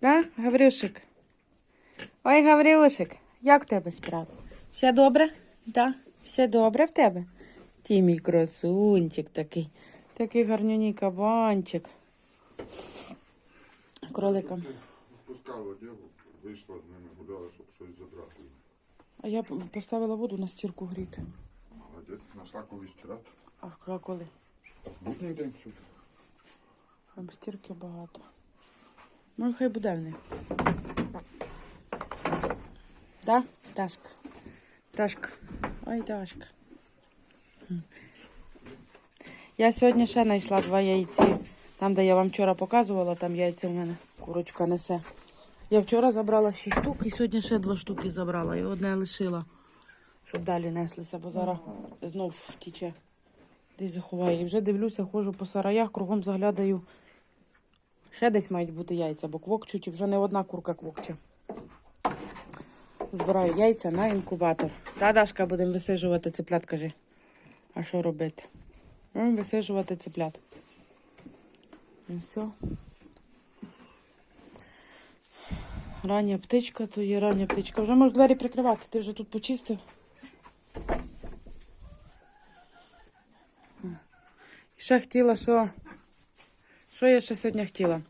Да, Гаврюшик? Ой, Гаврюшик, як в тебе справа? Все добре? Да, все добре в тебе? Ти мій красунчик такий. Такий гарнюній кабанчик. Кроликом. Пускала діву, вийшла з ними, гуляла, щоб щось забрати. А я поставила воду на стірку гріти. Молодець, знайшла колись стирати. А коли? Будний день сюди. Там стірки багато. Ну, хай будильник. Да, Дашка? Дашка. Ой, Дашка. Хм. Я сьогодні ще знайшла два яйці. Там, де я вам вчора показувала, там яйця в мене курочка несе. Я вчора забрала 6 штук і сьогодні ще два штуки забрала. І одне лишила, щоб далі неслися, бо зараз знов втіче. Десь заховаю. І вже дивлюся, ходжу по сараях, кругом заглядаю. Ще десь мають бути яйця, бо квокчуть і вже не одна курка квокче. Збираю яйця на інкубатор. Та Дашка будемо висижувати цеплят, кажи. А що робити? Будемо висижувати цеплят. І все. Рання птичка, то є рання птичка. Вже можеш двері прикривати, ти вже тут почистив. І ще хотіла, що. Що я ще сьогодні хотіла?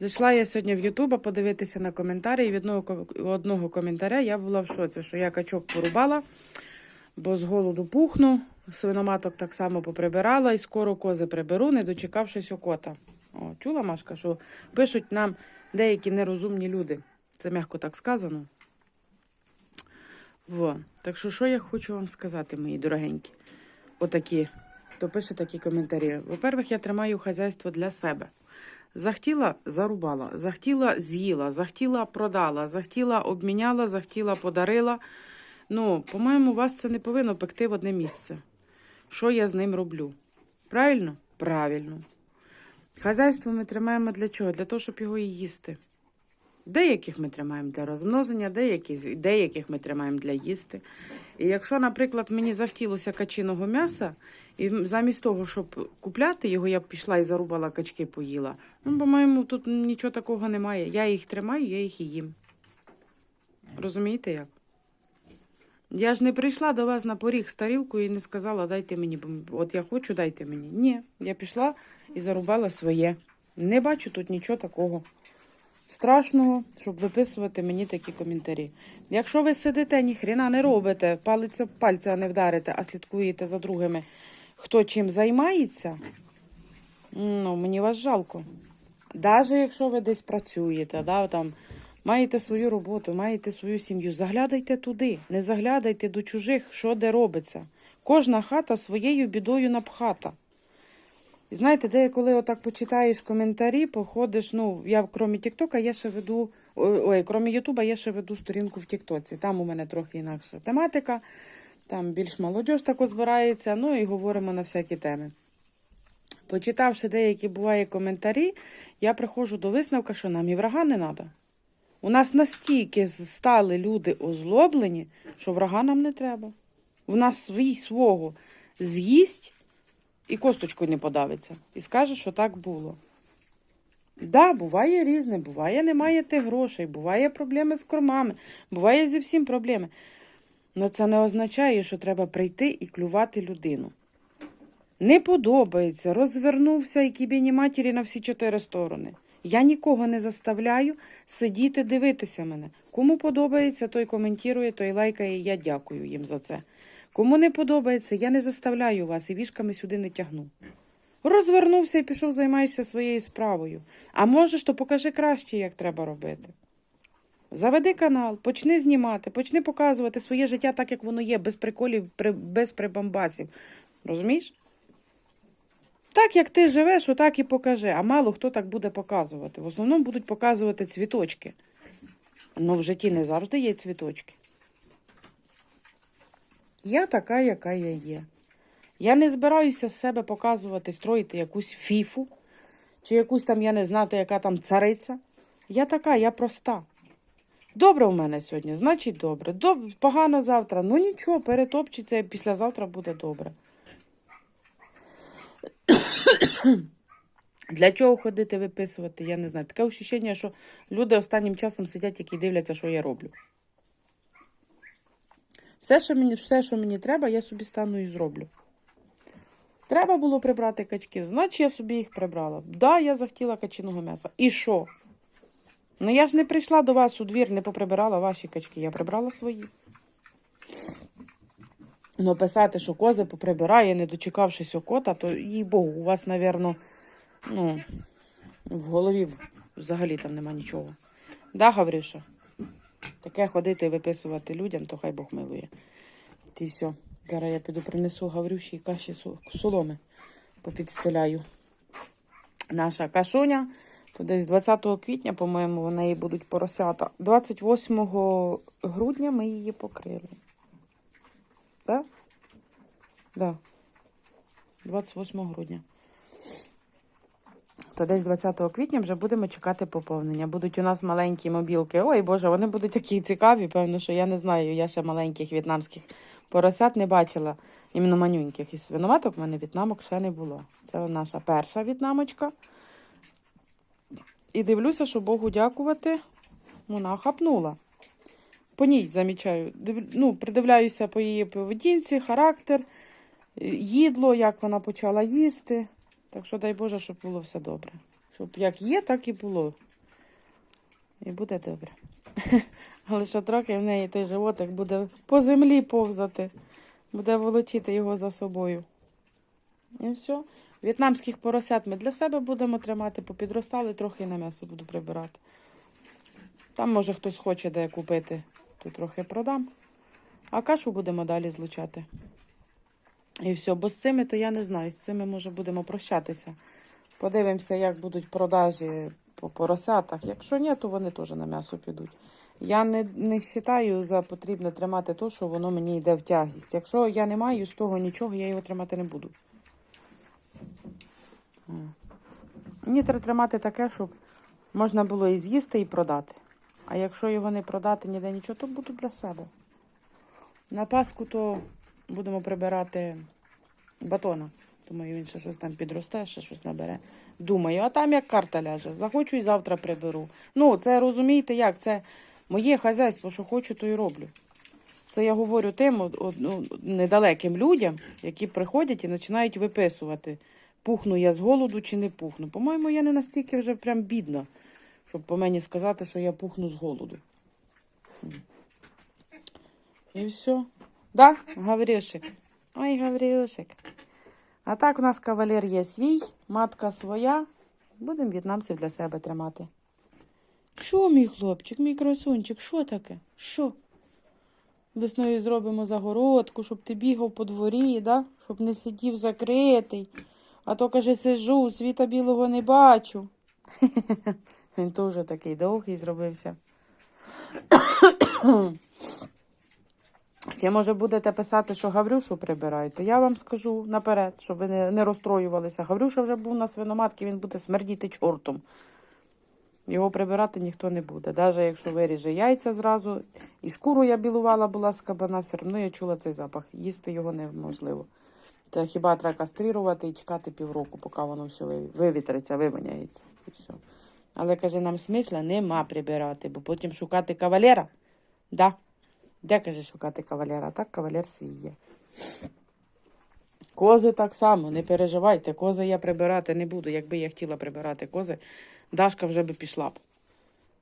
Зайшла я сьогодні в Ютуба подивитися на коментарі, і від одного, одного коментаря я була в шоці, що я качок порубала, бо з голоду пухну, свиноматок так само поприбирала і скоро кози приберу, не дочекавшись окота. О, чула Машка, що пишуть нам деякі нерозумні люди. Це м'яко так сказано. Во. Так що, що я хочу вам сказати, мої дорогенькі? Отакі, хто пише такі коментарі. Во-первых, я тримаю хазяйство для себе. Захотіла зарубала, захотіла з'їла, захотіла продала, захотіла обміняла, захотіла подарила. Ну, по-моєму, вас це не повинно пекти в одне місце. Що я з ним роблю? Правильно? Правильно. Хазяйство ми тримаємо для чого? Для того, щоб його і їсти. Деяких ми тримаємо для розмноження, деяких, деяких ми тримаємо для їсти. І якщо, наприклад, мені захотілося качиного м'яса, і замість того, щоб купляти його, я пішла і зарубала качки, поїла. Ну, по-моєму, тут нічого такого немає. Я їх тримаю, я їх і їм. Розумієте як? Я ж не прийшла до вас на поріг з тарілкою і не сказала, дайте мені, от я хочу, дайте мені. Ні, я пішла і зарубала своє. Не бачу тут нічого такого страшного, щоб виписувати мені такі коментарі. Якщо ви сидите, ніхрена не робите, палець пальця не вдарите, а слідкуєте за другими, хто чим займається, ну, мені вас жалко. Навіть якщо ви десь працюєте, да, там, маєте свою роботу, маєте свою сім'ю, заглядайте туди, не заглядайте до чужих, що де робиться. Кожна хата своєю бідою напхата. І знаєте, де отак почитаєш коментарі, походиш, ну, я крім Тіктока, я ще веду, ой, крім Ютуба, я ще веду сторінку в Тіктоці. Там у мене трохи інакша тематика, там більш молодь тако збирається, ну і говоримо на всякі теми. Почитавши деякі буває коментарі, я приходжу до висновка, що нам і врага не треба. У нас настільки стали люди озлоблені, що врага нам не треба. У нас свій свого з'їсть і косточку не подавиться. І скаже, що так було. Да, буває різне, буває, немає тих грошей, буває проблеми з кормами, буває зі всім проблеми. Але це не означає, що треба прийти і клювати людину. Не подобається, розвернувся і кібіні матері на всі чотири сторони. Я нікого не заставляю сидіти, дивитися мене. Кому подобається, той коментує, той лайкає, я дякую їм за це. Кому не подобається, я не заставляю вас і вішками сюди не тягну. Розвернувся і пішов, займаєшся своєю справою. А можеш, то покажи краще, як треба робити. Заведи канал, почни знімати, почни показувати своє життя так, як воно є, без приколів, без прибамбасів. Розумієш? Так, як ти живеш, отак і покажи. А мало хто так буде показувати. В основному будуть показувати цвіточки. Ну, в житті не завжди є цвіточки. Я така, яка я є. Я не збираюся з себе показувати, строїти якусь фіфу, чи якусь там, я не знати, яка там цариця. Я така, я проста. Добре у мене сьогодні, значить добре. Доб... Погано завтра. Ну нічого, перетопчеться і післязавтра буде добре. Для чого ходити виписувати, я не знаю. Таке ощущення, що люди останнім часом сидять, які дивляться, що я роблю. Все, що мені, все, що мені треба, я собі стану і зроблю. Треба було прибрати качків, значить я собі їх прибрала. Да, я захотіла качиного м'яса. І що? Ну я ж не прийшла до вас у двір, не поприбирала ваші качки, я прибрала свої. Ну, писати, що кози поприбирає, не дочекавшись окота, то їй Богу, у вас, напевно, ну, в голові взагалі там нема нічого. Да, Гаврюша? Таке ходити виписувати людям, то хай Бог милує. Ти все. Зараз я піду принесу Гаврюші каші соломи попідстеляю. Наша кашуня, то десь 20 квітня, по-моєму, в неї будуть поросята. 28 грудня ми її покрили. Так? Да? 28 грудня. То десь 20 квітня вже будемо чекати поповнення. Будуть у нас маленькі мобілки. Ой Боже, вони будуть такі цікаві, певно, що я не знаю. Я ще маленьких в'єтнамських поросят не бачила. Іменно манюньких. І свиноматок в мене в'єтнамок ще не було. Це наша перша в'єтнамочка. І дивлюся, що Богу дякувати, вона хапнула. По ній замічаю. Ну, придивляюся по її поведінці, характер, їдло, як вона почала їсти. Так що дай Боже, щоб було все добре. Щоб як є, так і було. І буде добре. Але ще трохи в неї той животик буде по землі повзати, буде волочити його за собою. І все. В'єтнамських поросят ми для себе будемо тримати, попідростали, трохи на м'ясо буду прибирати. Там, може, хтось хоче де купити, то трохи продам. А кашу будемо далі злучати. І все, бо з цими, то я не знаю. З цими, може, будемо прощатися. Подивимося, як будуть продажі по поросятах. Якщо ні, то вони теж на м'ясо підуть. Я не, не вважаю за потрібне тримати то, що воно мені йде в тягість. Якщо я не маю з того нічого, я його тримати не буду. Мені треба тримати таке, щоб можна було і з'їсти, і продати. А якщо його не продати ніде нічого, то буду для себе. На Пасху то будемо прибирати батона. Думаю, він ще щось там підросте, ще щось набере. Думаю, а там як карта ляже. Захочу і завтра приберу. Ну, це розумієте як? Це моє хазяйство, що хочу, то і роблю. Це я говорю тим ну, недалеким людям, які приходять і починають виписувати, пухну я з голоду чи не пухну. По-моєму, я не настільки вже прям бідна, щоб по мені сказати, що я пухну з голоду. І все. Да, Гаврюшик? Ой, Гаврюшик. А так у нас кавалер є свій, матка своя. Будемо в'єтнамців для себе тримати. Що, мій хлопчик, мій красунчик, що таке? Що? Весною зробимо загородку, щоб ти бігав по дворі, да? щоб не сидів закритий. А то, каже, сижу, світа білого не бачу. Він теж такий довгий зробився. Ще, може, будете писати, що Гаврюшу прибирають, то я вам скажу наперед, щоб ви не, розстроювалися. Гаврюша вже був на свиноматці, він буде смердіти чортом. Його прибирати ніхто не буде. Навіть якщо виріже яйця зразу, і шкуру я білувала була з кабана, все одно я чула цей запах. Їсти його неможливо. Це хіба треба кастрирувати і чекати півроку, поки воно все вивітриться, вивоняється. І все. Але каже, нам смисла нема прибирати, бо потім шукати кавалера. Да. Де каже шукати кавалера? Так кавалер свій є. Кози так само, не переживайте. Кози я прибирати не буду. Якби я хотіла прибирати кози, Дашка вже би пішла б.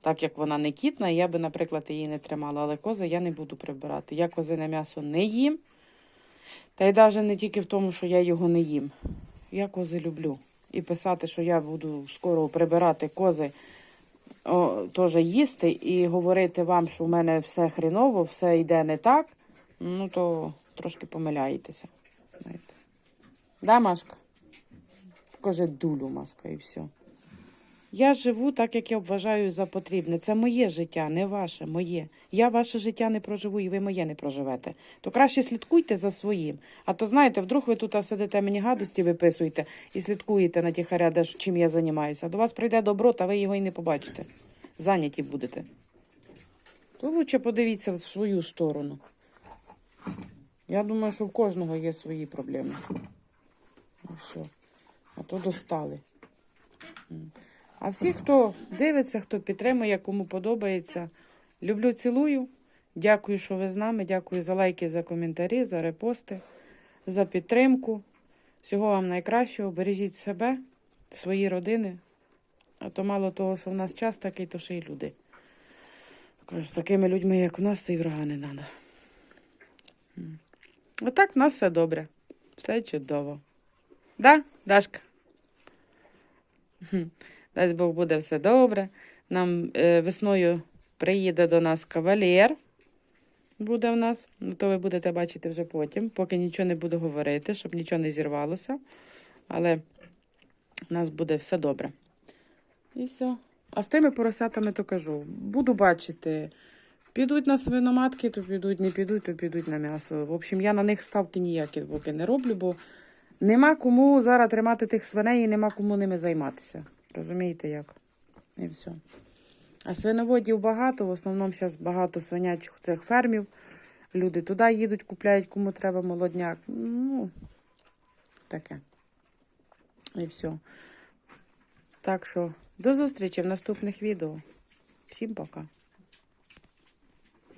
Так як вона не кітна, я би, наприклад, її не тримала, але кози я не буду прибирати. Я козине м'ясо не їм. Та й навіть не тільки в тому, що я його не їм. Я кози люблю. І писати, що я буду скоро прибирати кози, теж їсти, і говорити вам, що в мене все хріново, все йде не так, ну то трошки помиляєтеся. Знаєте. Да, Машка? Покажи дулю, Машка, і все. Я живу так, як я вважаю за потрібне. Це моє життя, не ваше, моє. Я ваше життя не проживу, і ви моє не проживете. То краще слідкуйте за своїм. А то знаєте, вдруг ви тут сидите мені гадості виписуєте і слідкуєте на тихаря, де чим я займаюся. До вас прийде добро, та ви його і не побачите. Зайняті будете. То лучше подивіться в свою сторону. Я думаю, що в кожного є свої проблеми. І все. А то достали. А всі, хто дивиться, хто підтримує, кому подобається, люблю, цілую. Дякую, що ви з нами. Дякую за лайки, за коментарі, за репости, за підтримку. Всього вам найкращого. Бережіть себе, свої родини. А то мало того, що в нас час такий, то ще й люди. Кажу, з такими людьми, як у нас, то й врага не треба. А так в нас все добре. Все чудово. Да, Дашка? Дасть Бог буде все добре. Нам е, весною приїде до нас кавалер. Буде в нас. Ну, то ви будете бачити вже потім, поки нічого не буду говорити, щоб нічого не зірвалося. Але в нас буде все добре. І все. А з тими поросятами то кажу, буду бачити. Підуть на свиноматки, то підуть, не підуть, то підуть на м'ясо. В общем, я на них ставки ніякі поки не роблю, бо нема кому зараз тримати тих свиней і нема кому ними займатися. Розумієте як? І все. А свиноводів багато, в основному зараз багато свинячих цих фермів. Люди туди їдуть, купляють, кому треба молодняк. Ну, таке. І все. Так що до зустрічі в наступних відео. Всім пока.